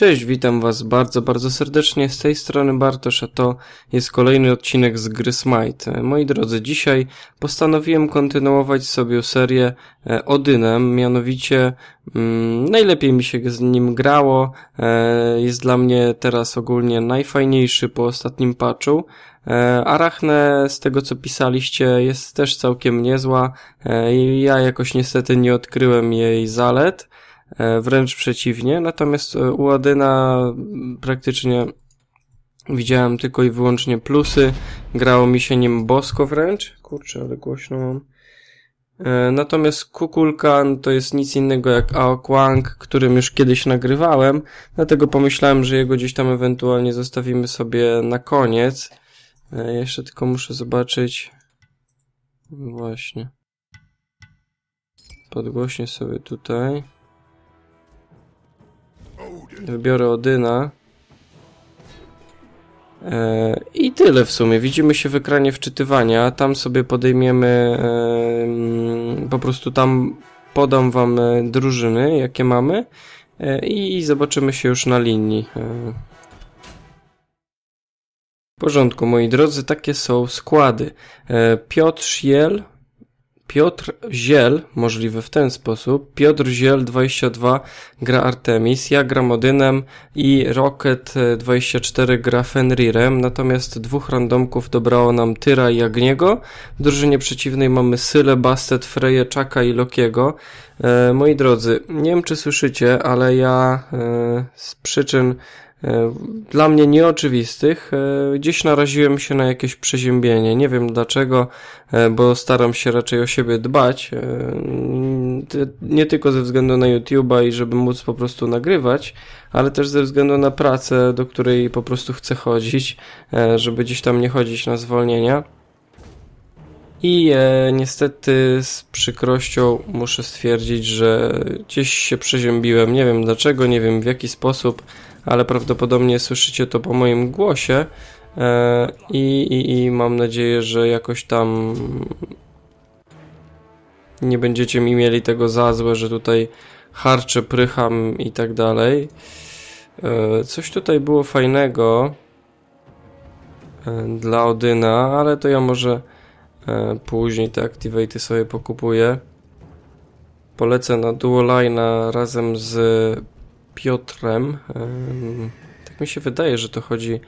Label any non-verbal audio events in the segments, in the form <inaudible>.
Cześć, witam was bardzo, bardzo serdecznie. Z tej strony Bartosz, a to jest kolejny odcinek z gry Smite. Moi drodzy, dzisiaj postanowiłem kontynuować sobie serię e, Odynem, mianowicie mm, najlepiej mi się z nim grało. E, jest dla mnie teraz ogólnie najfajniejszy po ostatnim patchu. E, Arachne, z tego co pisaliście, jest też całkiem niezła. Ja jakoś niestety nie odkryłem jej zalet. E, wręcz przeciwnie. Natomiast e, u Adyna praktycznie widziałem tylko i wyłącznie plusy. Grało mi się nim bosko wręcz. Kurczę, ale głośno mam. E, natomiast Kukulkan to jest nic innego jak Aokwang, którym już kiedyś nagrywałem, dlatego pomyślałem, że jego gdzieś tam ewentualnie zostawimy sobie na koniec. Jeszcze tylko muszę zobaczyć. Właśnie. Podgłośnie sobie tutaj. Wybiorę Odyna. E, I tyle w sumie. Widzimy się w ekranie wczytywania. Tam sobie podejmiemy. E, po prostu tam podam wam e, drużyny, jakie mamy. I zobaczymy się już na linii. W porządku, moi drodzy, takie są składy. Piotr Jel, Piotr Ziel, możliwy w ten sposób. Piotr Ziel 22 gra Artemis, ja gram Odynem i Rocket 24 gra Fenrirem, natomiast dwóch randomków dobrało nam Tyra i Agniego. W drużynie przeciwnej mamy Syle, Bastet, Freję, Czaka i Lokiego. E, moi drodzy, nie wiem czy słyszycie, ale ja e, z przyczyn E, dla mnie nieoczywistych, e, gdzieś naraziłem się na jakieś przeziębienie. Nie wiem dlaczego, e, bo staram się raczej o siebie dbać. Nie tylko ze względu na YouTube'a i żeby móc po prostu nagrywać, ale też ze względu na pracę, do której po prostu chcę chodzić, żeby gdzieś tam nie chodzić na zwolnienia. I e, niestety z przykrością muszę stwierdzić, że gdzieś się przeziębiłem. Nie wiem dlaczego, nie wiem w jaki sposób ale prawdopodobnie słyszycie to po moim głosie e, i, i, i mam nadzieję, że jakoś tam nie będziecie mi mieli tego za złe, że tutaj harczę, prycham i tak dalej. E, coś tutaj było fajnego e, dla Odyna, ale to ja może później te Activate'y sobie pokupuję. Polecę na Duoline razem z Piotrem. Tak mi się wydaje, że to chodzi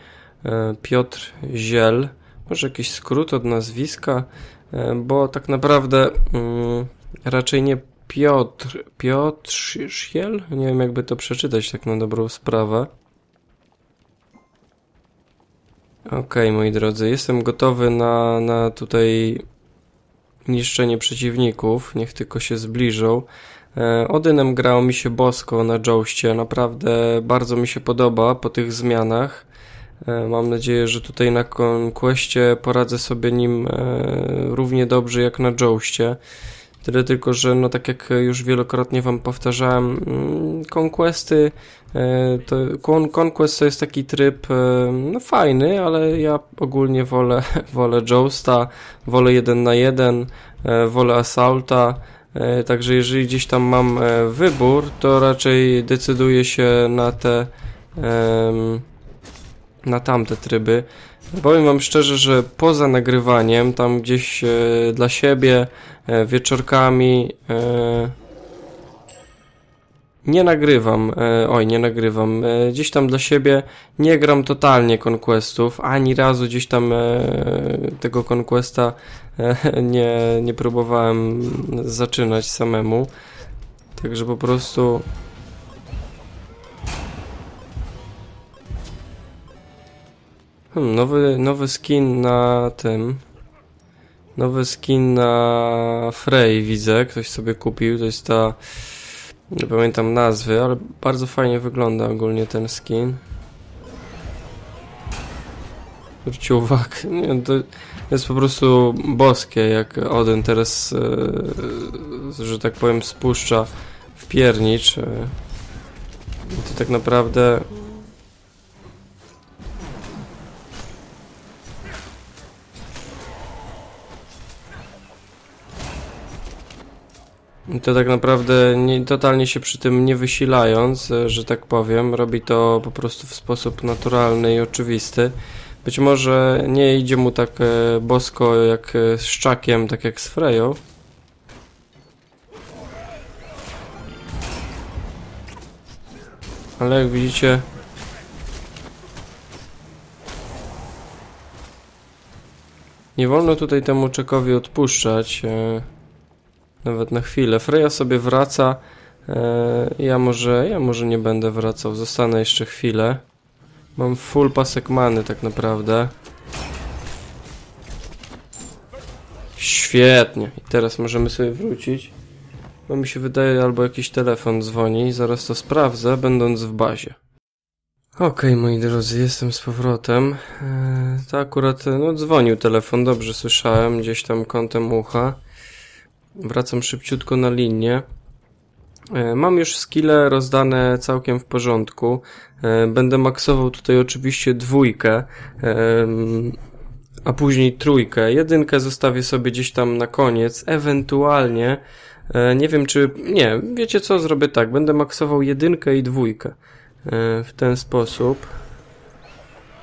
e, Piotr Ziel. Może jakiś skrót od nazwiska, e, bo tak naprawdę mm, raczej nie Piotr. Piotr Ziel? Nie wiem, jakby to przeczytać tak na dobrą sprawę. Okay, moi drodzy, jestem gotowy na, na tutaj niszczenie przeciwników. Niech tylko się zbliżą. E, Odynem grało mi się bosko na Joustie, naprawdę bardzo mi się podoba po tych zmianach. E, mam nadzieję, że tutaj na Conquestie poradzę sobie nim e, równie dobrze jak na Joustie. Tyle tylko, że no tak jak już wielokrotnie wam powtarzałem, mm, Conquesty to Conquest to jest taki tryb no fajny, ale ja ogólnie wolę, <laughs> wolę Jousta, wolę 1 na 1, wolę Assaulta. E, także jeżeli gdzieś tam mam e, wybór, to raczej decyduję się na te na tamte tryby. Powiem wam szczerze, że poza nagrywaniem, tam gdzieś e, dla siebie, wieczorkami nie nagrywam, oj, nie nagrywam. Gdzieś tam dla siebie nie gram totalnie Conquestów, ani razu gdzieś tam tego Conquesta <laughs> nie, nie próbowałem zaczynać samemu. Także po prostu. Hmm, nowy, nowy skin na tym. Nowy skin na Frey widzę, ktoś sobie kupił. To jest ta nie pamiętam nazwy, ale bardzo fajnie wygląda ogólnie ten skin. Zwróćcie uwagę, <laughs> nie, to jest po prostu boskie, jak Odin teraz, e, że tak powiem, spuszcza w piernicz. E, to tak naprawdę to tak naprawdę nie, totalnie się przy tym nie wysilając, e, że tak powiem, robi to po prostu w sposób naturalny i oczywisty. Być może nie idzie mu tak e, bosko jak e, z Czakiem, tak jak z Freją. Ale jak widzicie... Nie wolno tutaj temu Czekowi odpuszczać. E, nawet na chwilę. Freya sobie wraca. Ja może, ja może nie będę wracał. Zostanę jeszcze chwilę. Mam full pasek many tak naprawdę. Świetnie. I teraz możemy sobie wrócić. Bo mi się wydaje, albo jakiś telefon dzwoni. Zaraz to sprawdzę, będąc w bazie. Okej, okay, moi drodzy, jestem z powrotem. Eee, to akurat, no dzwonił telefon, dobrze słyszałem, gdzieś tam kątem ucha. Wracam szybciutko na linię. E, mam już skille rozdane całkiem w porządku. E, będę maksował tutaj oczywiście dwójkę, a później trójkę. Jedynkę zostawię sobie gdzieś tam na koniec, ewentualnie. E, nie wiem czy... Nie, wiecie co? Zrobię tak. Będę maksował jedynkę i dwójkę. W ten sposób.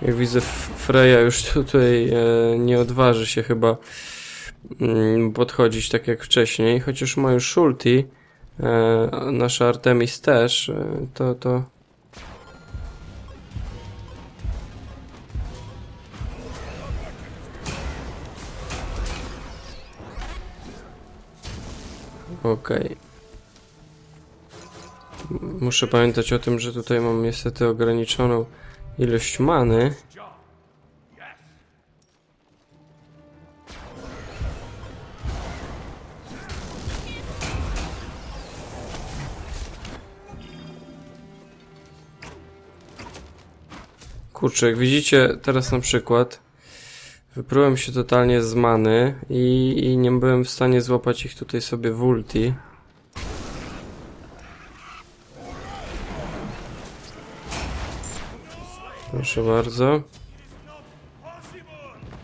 Jak widzę, Freya już tutaj nie odważy się chyba mm, podchodzić tak jak wcześniej, chociaż ma już ulti. E, nasza Artemis też, e, to, to... Okej. Okay. Muszę pamiętać o tym, że tutaj mam niestety ograniczoną ilość many. Kurczę, jak widzicie teraz na przykład wyprułem się totalnie z many i, i nie byłem w stanie złapać ich tutaj sobie w ulti. Proszę bardzo.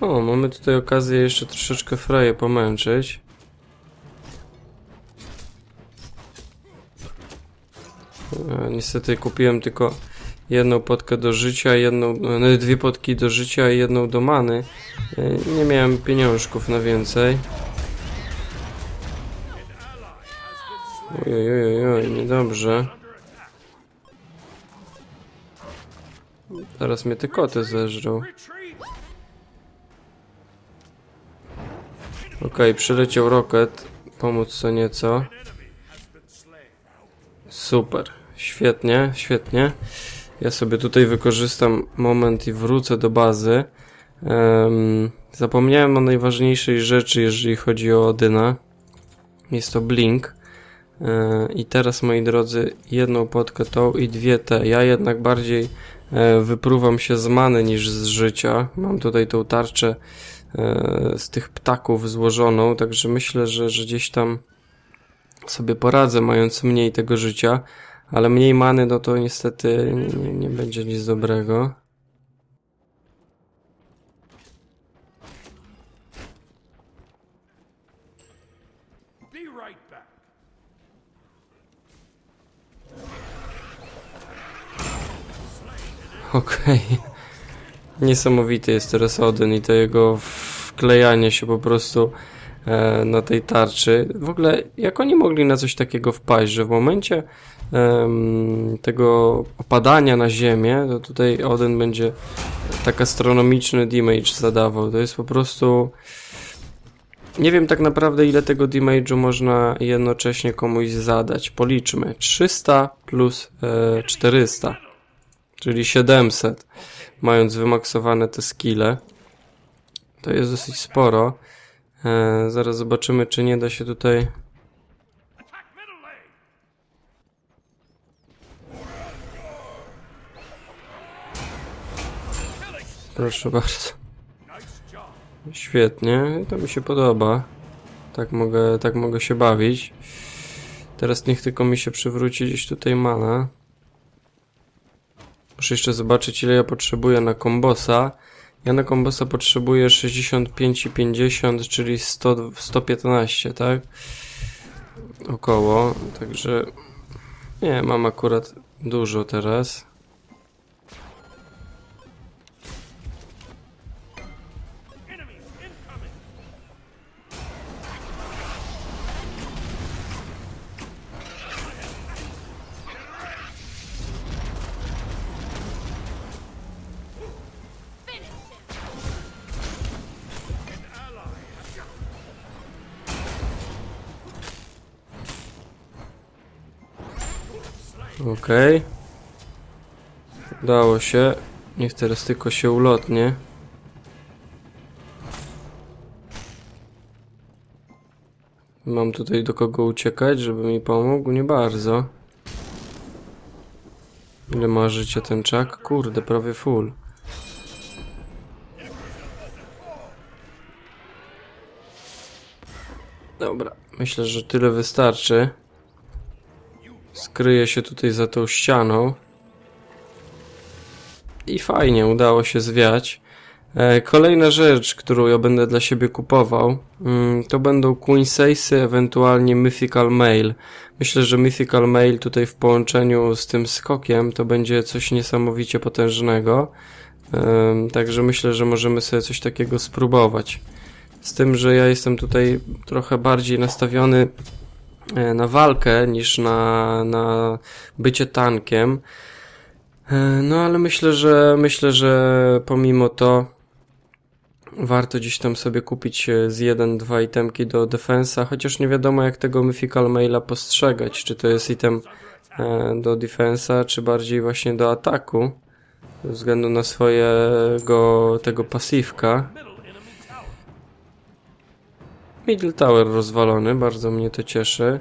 O, mamy tutaj okazję jeszcze troszeczkę fraje pomęczyć. E, niestety kupiłem tylko jedną potkę do życia, jedną, no, dwie potki do życia i jedną do many. E, nie miałem pieniążków na więcej. Ojojojoj, niedobrze. Teraz mnie te koty zeżrą. Okej, okay, przyleciał rocket. Pomóc co nieco. Super. Świetnie, świetnie. Ja sobie tutaj wykorzystam moment i wrócę do bazy. Um, zapomniałem o najważniejszej rzeczy, jeżeli chodzi o Odyna. Jest to Blink. E, I teraz, moi drodzy, jedną podkę tą i dwie te. Ja jednak bardziej e, wypruwam się z many niż z życia. Mam tutaj tą tarczę e, z tych ptaków złożoną, także myślę, że, że gdzieś tam sobie poradzę, mając mniej tego życia. Ale mniej many, no to niestety nie, nie będzie nic dobrego. Okej. Okay. <laughs> Niesamowity jest teraz Odyn i to jego wklejanie się po prostu na tej tarczy. W ogóle, jak oni mogli na coś takiego wpaść, że w momencie tego opadania na ziemię, to tutaj Odin będzie tak astronomiczny damage zadawał. To jest po prostu... Nie wiem tak naprawdę ile tego damage'u można jednocześnie komuś zadać. Policzmy. 300 plus e, 400. Czyli 700. Mając wymaksowane te skille. To jest dosyć sporo. E, zaraz zobaczymy czy nie da się tutaj Proszę bardzo. Świetnie, to mi się podoba. Tak mogę, tak mogę się bawić. Teraz niech tylko mi się przywróci gdzieś tutaj mana. Muszę jeszcze zobaczyć ile ja potrzebuję na kombosa. Ja na kombosa potrzebuję 65,50, czyli 100, 115, tak? około, także nie, mam akurat dużo teraz. Okej. Udało się. Niech teraz tylko się ulotnie. Mam tutaj do kogo uciekać, żeby mi pomógł? Nie bardzo. Ile ma życia ten czak? Kurde, prawie full. Dobra, myślę, że tyle wystarczy. Skryję się tutaj za tą ścianą. I fajnie, udało się zwiać. E, kolejna rzecz, którą ja będę dla siebie kupował, mm, to będą Queensasy, ewentualnie Mythical Mail. Myślę, że Mythical Mail tutaj w połączeniu z tym skokiem to będzie coś niesamowicie potężnego. Także myślę, że możemy sobie coś takiego spróbować. Z tym, że ja jestem tutaj trochę bardziej nastawiony na walkę niż na, na bycie tankiem. E, no ale myślę, że myślę, że pomimo to warto gdzieś tam sobie kupić e, z jeden, dwa itemki do defensa, chociaż nie wiadomo jak tego Mythical Maila postrzegać, czy to jest item do defensa, czy bardziej właśnie do ataku, ze względu na swojego tego pasywka. Middle Tower rozwalony, bardzo mnie to cieszy.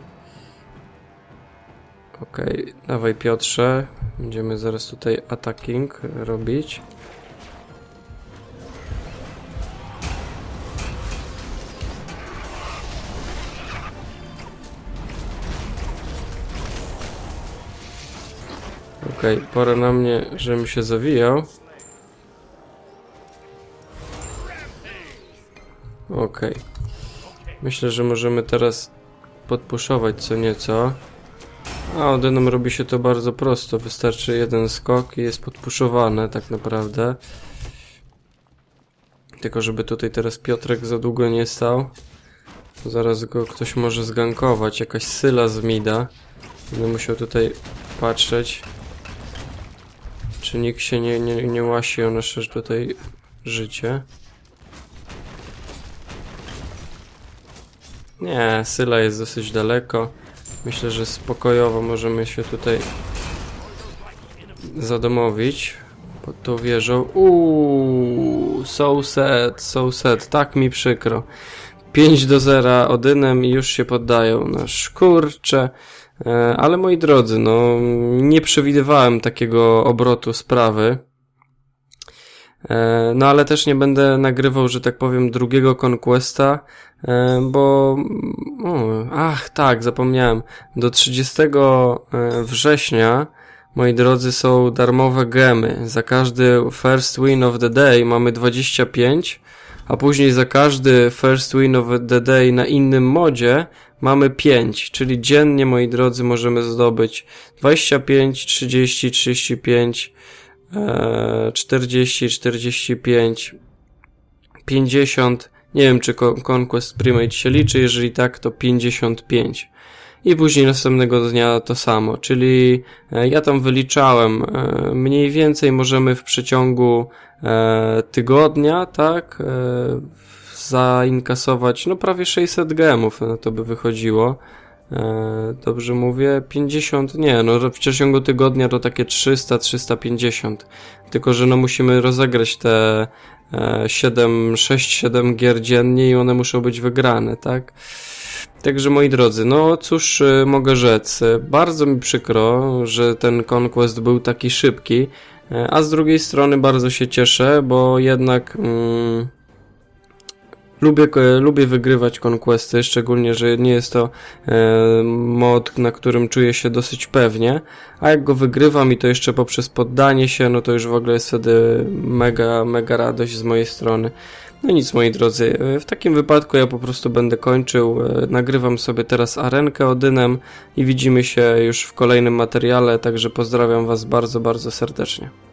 Okej, okay, dawaj Piotrze. Będziemy zaraz tutaj attacking robić. Okej, okay, pora na mnie, żebym się zawijał. Okej. Okay. Myślę, że możemy teraz podpuszować co nieco. A Odenom robi się to bardzo prosto. Wystarczy jeden skok i jest podpuszowane tak naprawdę. Tylko żeby tutaj teraz Piotrek za długo nie stał. Zaraz go ktoś może zgankować. Jakaś syla z mida. Będę musiał tutaj patrzeć. Czy nikt się nie, nie, nie łasi o nasze tutaj życie. Nie, Syla jest dosyć daleko. Myślę, że spokojowo możemy się tutaj zadomowić pod tą wieżą. Uuu, so sad, so sad. Tak mi przykro. 5 do 0 Odynem i już się poddają. No kurcze. Ale moi drodzy, no nie przewidywałem takiego obrotu sprawy. E, no ale też nie będę nagrywał, że tak powiem, drugiego Conquesta, e, bo... O, ach, tak, zapomniałem. Do 30 e, września, moi drodzy, są darmowe gemy. Za każdy first win of the day mamy 25, a później za każdy first win of the day na innym modzie mamy 5, czyli dziennie, moi drodzy, możemy zdobyć 25, 30, 35, 40, 45, 50. Nie wiem, czy Conquest Primate się liczy. Jeżeli tak, to 55. I później następnego dnia to samo. Czyli e, ja tam wyliczałem. E, mniej więcej możemy w przeciągu e, tygodnia, tak, zainkasować, no prawie 600 gemów, no to by wychodziło. E, dobrze mówię, 50, nie, no w przeciągu tygodnia to takie 300, 350. Tylko, że no musimy rozegrać te 7, 6, 7 gier dziennie i one muszą być wygrane, tak? Także moi drodzy, no cóż e, mogę rzec, bardzo mi przykro, że ten Conquest był taki szybki, e, a z drugiej strony bardzo się cieszę, bo jednak... Mm, Lubię, lubię wygrywać konkwesty, szczególnie, że nie jest to e, mod, na którym czuję się dosyć pewnie, a jak go wygrywam i to jeszcze poprzez poddanie się, no to już w ogóle jest wtedy mega, mega radość z mojej strony. No nic moi drodzy, e, w takim wypadku ja po prostu będę kończył, e, nagrywam sobie teraz arenkę Odynem i widzimy się już w kolejnym materiale, także pozdrawiam Was bardzo, bardzo serdecznie.